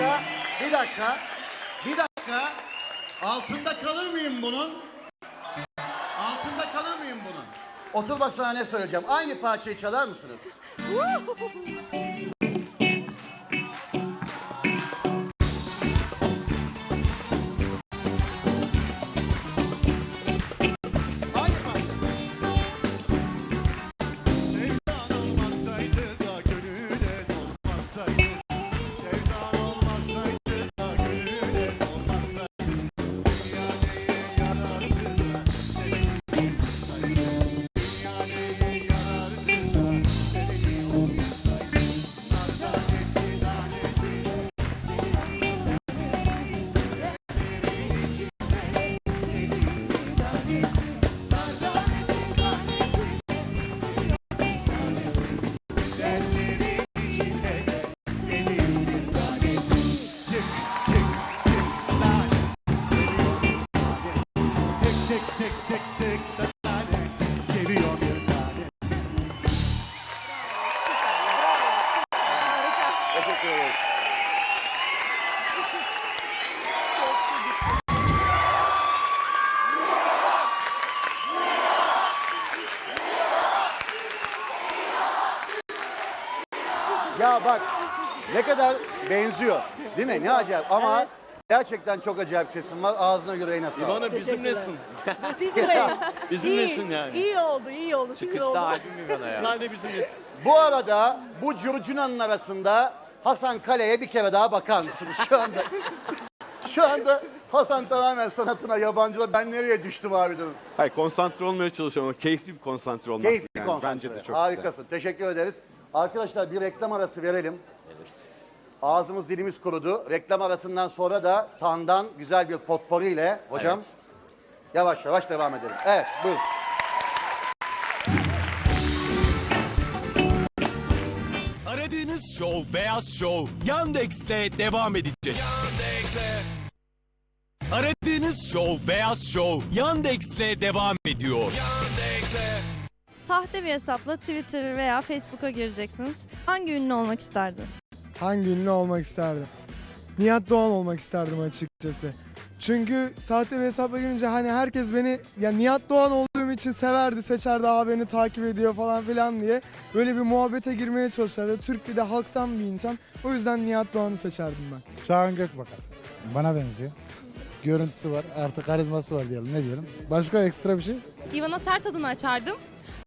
dakika, bir dakika, bir dakika. Altında kalır mıyım bunun? Altında kalır mıyım bunun? Otur bak sana ne söyleyeceğim. Aynı parçayı çalar mısınız? tık tık tık tık tane Seviyor bir tane Teşekkür. Ya bak ne kadar benziyor. Değil mi? Ne acayip ama gerçekten çok acayip sesin var. Ağzına yüreğine sağlık. İvana bizimlesin. Siz yüreğim. Bizimlesin iyi, yani. İyi oldu, iyi oldu. Sizin Çıkışta albüm İvana ya. Nerede bizimlesin? Bu arada bu curcunanın arasında Hasan Kale'ye bir kere daha bakar mısınız şu anda? şu anda Hasan tamamen sanatına yabancılar. Ben nereye düştüm abi dedim. Hayır konsantre olmaya çalışıyorum ama keyifli bir konsantre olmak. Keyifli yani. konsantre. Bence de çok güzel. Harikasın. Teşekkür ederiz. Arkadaşlar bir reklam arası verelim. Ağzımız dilimiz kurudu. Reklam arasından sonra da Tan'dan güzel bir potpori ile hocam yavaş yavaş devam edelim. Evet buyurun. Aradığınız şov Beyaz Show Yandex'te devam edecek. Yandex'te. Aradığınız şov Beyaz Show Yandex'te devam ediyor. Yandex'te. Sahte bir hesapla Twitter veya Facebook'a gireceksiniz. Hangi ünlü olmak isterdiniz? Hangi ünlü olmak isterdim? Nihat Doğan olmak isterdim açıkçası. Çünkü sahte bir hesapla girince hani herkes beni ya Nihat Doğan olduğum için severdi, seçerdi, aa beni takip ediyor falan filan diye. Böyle bir muhabbete girmeye çalışırdı. Türk bir de halktan bir insan. O yüzden Nihat Doğan'ı seçerdim ben. Şahan Gökbakar. Bana benziyor. Görüntüsü var, artık karizması var diyelim. Ne diyelim? Başka ekstra bir şey? Ivana Sert adını açardım.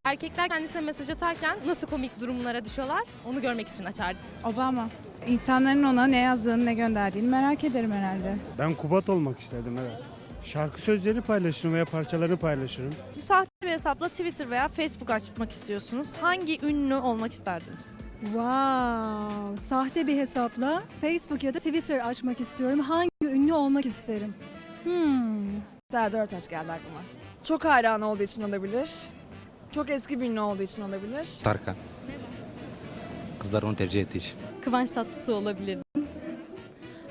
Erkekler kendisine mesaj atarken nasıl komik durumlara düşüyorlar onu görmek için açardım. Obama. İnsanların ona ne yazdığını, ne gönderdiğini merak ederim herhalde. Ben Kubat olmak isterdim evet. Şarkı sözlerini paylaşırım veya parçalarını paylaşırım. Sahte bir hesapla Twitter veya Facebook açmak istiyorsunuz. Hangi ünlü olmak isterdiniz? Wow, sahte bir hesapla Facebook ya da Twitter açmak istiyorum. Hangi ünlü olmak isterim? Hmm. Serdar Ortaç geldi aklıma. Çok hayran olduğu için olabilir. Çok eski bir ünlü olduğu için olabilir. Tarkan. Kızlar onu tercih ettiği için. Kıvanç Tatlıtuğ olabilirdim.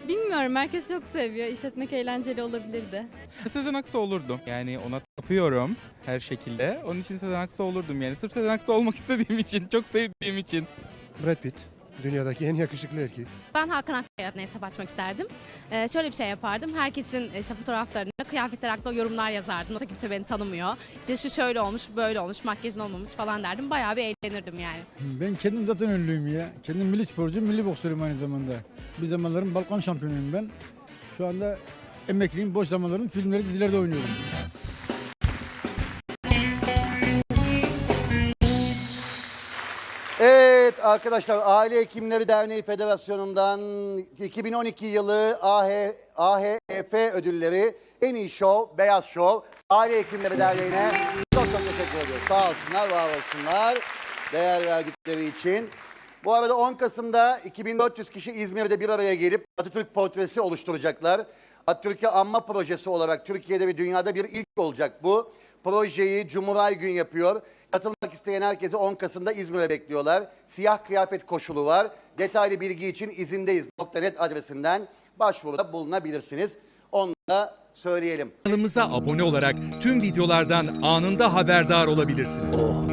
Bilmiyorum, herkes çok seviyor. İşletmek eğlenceli olabilirdi. Sezen Aksu olurdum. Yani ona tapıyorum her şekilde. Onun için Sezen Aksu olurdum yani. Sırf Sezen Aksu olmak istediğim için, çok sevdiğim için. Brad Pitt. Dünyadaki en yakışıklı erkek. Ben Hakan Akkaya adına hesap açmak isterdim. Ee, şöyle bir şey yapardım. Herkesin işte fotoğraflarını, kıyafetler hakkında yorumlar yazardım. Nasıl kimse beni tanımıyor. İşte şu şöyle olmuş, böyle olmuş, makyajın olmamış falan derdim. Bayağı bir eğlenirdim yani. Ben kendim zaten ünlüyüm ya. Kendim milli sporcuyum, milli boksörüm aynı zamanda. Bir zamanların balkon şampiyonuyum ben. Şu anda emekliyim, boş zamanlarım filmleri, dizilerde oynuyorum. Arkadaşlar Aile Hekimleri Derneği Federasyonu'ndan 2012 yılı AH, AHF ödülleri en iyi şov, beyaz şov. Aile Hekimleri Derneği'ne çok çok teşekkür ediyoruz. Sağ olsunlar, var olsunlar. Değer verdikleri için. Bu arada 10 Kasım'da 2400 kişi İzmir'de bir araya gelip Atatürk portresi oluşturacaklar. Atatürk'e anma projesi olarak Türkiye'de ve dünyada bir ilk olacak bu. Projeyi Cumuray Gün yapıyor. Katılmak isteyen herkesi 10 Kasım'da İzmir'e bekliyorlar. Siyah kıyafet koşulu var. Detaylı bilgi için izindeyiz.net adresinden başvuruda bulunabilirsiniz. Onu da söyleyelim. Kanalımıza abone olarak tüm videolardan anında haberdar olabilirsiniz.